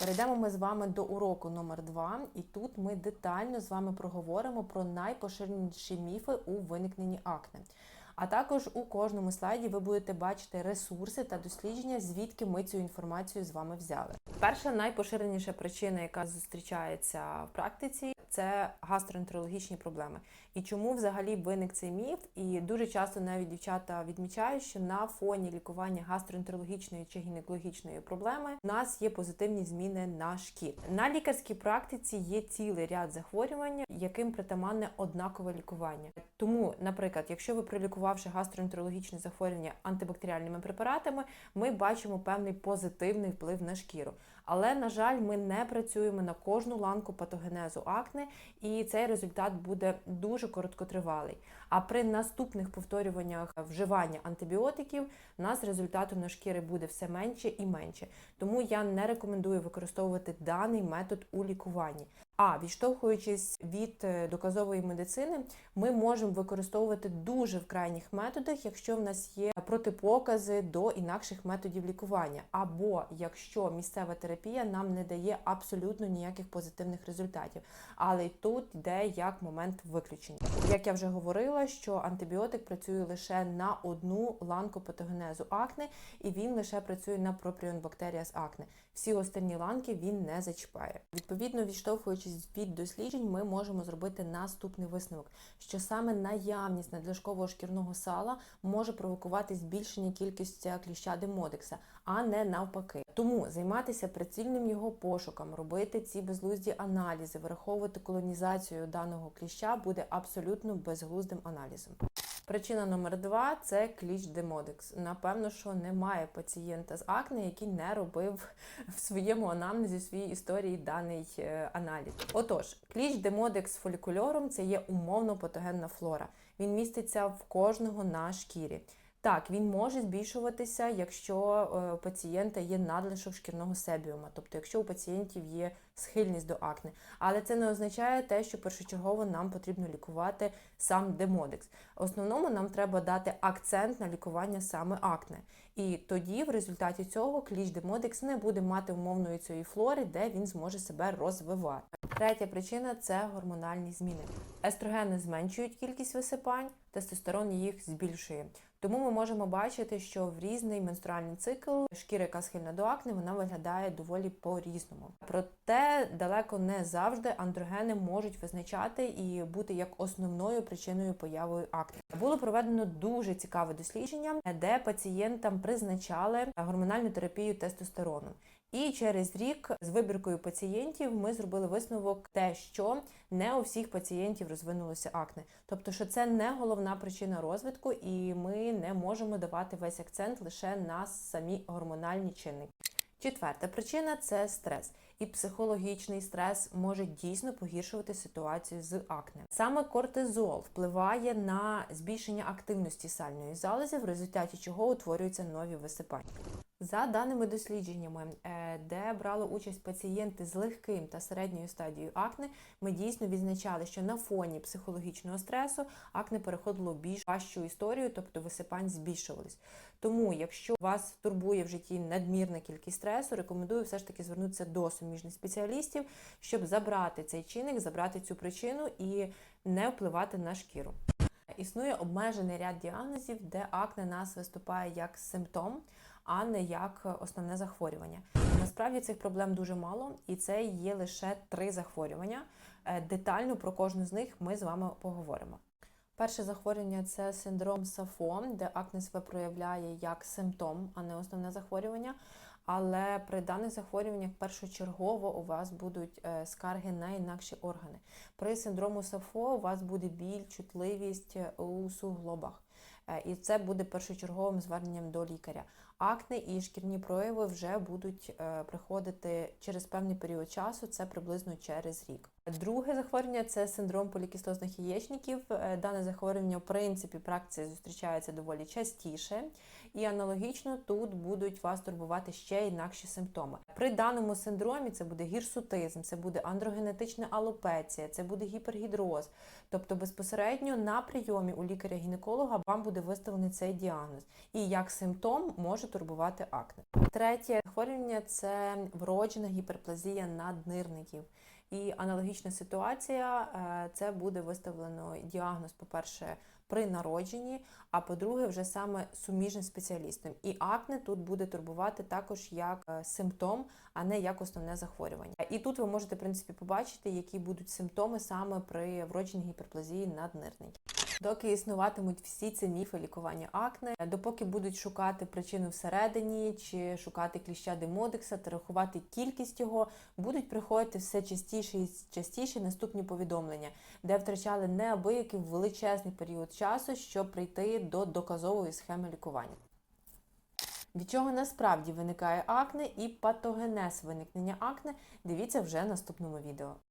Перейдемо ми з вами до уроку номер 2 і тут ми детально з вами проговоримо про найпоширеніші міфи у виникненні акне. А також у кожному слайді ви будете бачити ресурси та дослідження, звідки ми цю інформацію з вами взяли. Перша найпоширеніша причина, яка зустрічається в практиці, це гастроентерологічні проблеми. І чому взагалі виник цей міф? І дуже часто навіть дівчата відмічають, що на фоні лікування гастроентерологічної чи гінекологічної проблеми у нас є позитивні зміни на шкірі. На лікарській практиці є цілий ряд захворювань, яким притаманне однакове лікування. Тому, наприклад, якщо ви пролікувавши гастроентерологічне захворювання антибактеріальними препаратами, ми бачимо певний позитивний вплив на шкіру. Але, на жаль, ми не працюємо на кожну ланку патогенезу акне, і цей результат буде дуже короткотривалий. А при наступних повторюваннях вживання антибіотиків нас результату на шкіри буде все менше і менше. Тому я не рекомендую використовувати даний метод у лікуванні. А відштовхуючись від е, доказової медицини, ми можемо використовувати дуже в крайніх методах, якщо в нас є протипокази до інакших методів лікування, або якщо місцева терапія нам не дає абсолютно ніяких позитивних результатів. Але тут йде як момент виключення. Як я вже говорила, що антибіотик працює лише на одну ланку патогенезу акне, і він лише працює на пропріон бактерія з акне. Всі останні ланки він не зачіпає. Відповідно, відштовхуючись від досліджень, ми можемо зробити наступний висновок, що саме наявність надлишкового шкірного сала може провокувати збільшення кількості кліща демодекса, а не навпаки. Тому займатися прицільним його пошуком, робити ці безглузді аналізи, враховувати колонізацію даного кліща буде абсолютно безглуздим аналізом. Причина номер два це кліч демодекс. Напевно, що немає пацієнта з акне, який не робив в своєму анамнезі своїй історії даний е, аналіз. Отож, кліч демодекс фолікульорум це є умовно патогенна флора. Він міститься в кожного на шкірі. Так, він може збільшуватися, якщо е, у пацієнта є надлишок шкірного себіума, тобто якщо у пацієнтів є схильність до акне. Але це не означає те, що першочергово нам потрібно лікувати сам демодекс. В основному нам треба дати акцент на лікування саме акне. І тоді, в результаті цього, кліч демодекс не буде мати умовної цієї флори, де він зможе себе розвивати. Третя причина це гормональні зміни. Естрогени зменшують кількість висипань, тестостерон їх збільшує. Тому ми можемо бачити, що в різний менструальний цикл шкіра, яка схильна до акне, вона виглядає доволі по-різному. Проте далеко не завжди андрогени можуть визначати і бути як основною причиною появи акне. Було проведено дуже цікаве дослідження, де пацієнтам призначали гормональну терапію тестостероном. І через рік з вибіркою пацієнтів ми зробили висновок, те, що не у всіх пацієнтів розвинулося акне, тобто, що це не головна причина розвитку, і ми не можемо давати весь акцент лише на самі гормональні чинники. Четверта причина це стрес. І психологічний стрес може дійсно погіршувати ситуацію з акне. Саме кортизол впливає на збільшення активності сальної залози, в результаті чого утворюються нові висипання. За даними дослідженнями, е, де брали участь пацієнти з легким та середньою стадією акне, ми дійсно відзначали, що на фоні психологічного стресу акне переходило більш важчу історію, тобто висипань збільшувались. Тому, якщо вас турбує в житті надмірна кількість стресу, рекомендую все ж таки звернутися до суміжних спеціалістів, щоб забрати цей чинник, забрати цю причину і не впливати на шкіру. Існує обмежений ряд діагнозів, де акне нас виступає як симптом, а не як основне захворювання. Насправді цих проблем дуже мало, і це є лише три захворювання. Е, Детально про кожну з них ми з вами поговоримо. Перше захворювання це синдром Сафо, де акне себе проявляє як симптом, а не основне захворювання. Але при даних захворюваннях першочергово у вас будуть е, скарги на інакші органи. При синдрому Сафо у вас буде біль, чутливість е, у суглобах. І це буде першочерговим зверненням до лікаря. Акне і шкірні прояви вже будуть е, приходити через певний період часу, це приблизно через рік. Друге захворювання це синдром полікістозних яєчників. Е, Дане захворювання, в принципі, практиці зустрічається доволі частіше, і аналогічно тут будуть вас турбувати ще інакші симптоми. При даному синдромі це буде гірсутизм, це буде андрогенетична алопеція, це буде гіпергідроз. Тобто безпосередньо на прийомі у лікаря-гінеколога вам буде виставлений цей діагноз. І як симптом може турбувати акне. Третє захворювання це вроджена гіперплазія наднирників. І аналогічна ситуація е, це буде виставлено діагноз, по-перше, при народженні, а по-друге, вже саме суміжним спеціалістом. І акне тут буде турбувати також як е, симптом, а не як основне захворювання. І тут ви можете в принципі побачити, які будуть симптоми саме при вродженій гіперплазії наднирників. Доки існуватимуть всі ці міфи лікування акне, допоки будуть шукати причину всередині, чи шукати кліща демодекса та рахувати кількість його, будуть приходити все частіше і частіше наступні повідомлення, де втрачали неабиякий величезний період часу, щоб прийти до доказової схеми лікування. Від чого насправді виникає акне і патогенез виникнення акне, дивіться вже в наступному відео.